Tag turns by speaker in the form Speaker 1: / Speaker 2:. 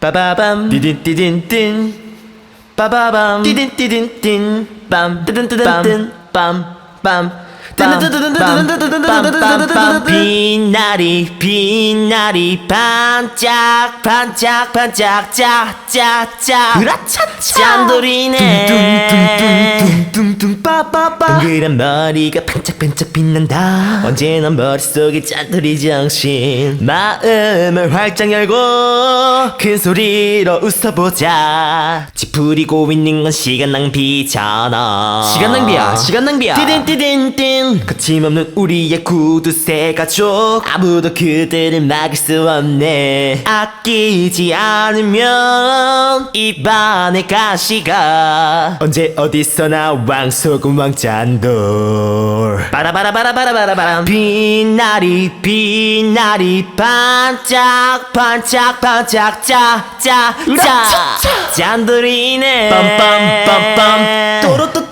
Speaker 1: 빠바밤 띠딘띠딘딘 빠바밤 띠딘띠딘딘 빰 뜨든뜨든뜬 빰빰 빛나리 빛나리 반짝 반짝 반짝 짜짜짜 짠돌이네 뚱뚱뚱뚱뚱 빠빠빠 동그란 머리가 반짝반짝 빛난다. 언제나 머릿속에 짠돌이 정신 마음을 활짝 열고 큰 소리로 웃어보자. 찌푸리고 있는 건 시간 낭비잖아.
Speaker 2: 시간 낭비야, 시간 낭비야.
Speaker 1: 띠딘띠딘딘 거침없는 우리의 구두쇠 가족 아무도 그들을 막을 수 없네. 아끼지 않으면 입안의 가시가 언제 어디서나 왕 소금 왕 짠돌. 빠라바라바라바라바라바람. 빛나리 빛나리 반짝 반짝 반짝 짜짜짜. 짠돌이네.
Speaker 2: 빰빰빰빰.
Speaker 1: 또로또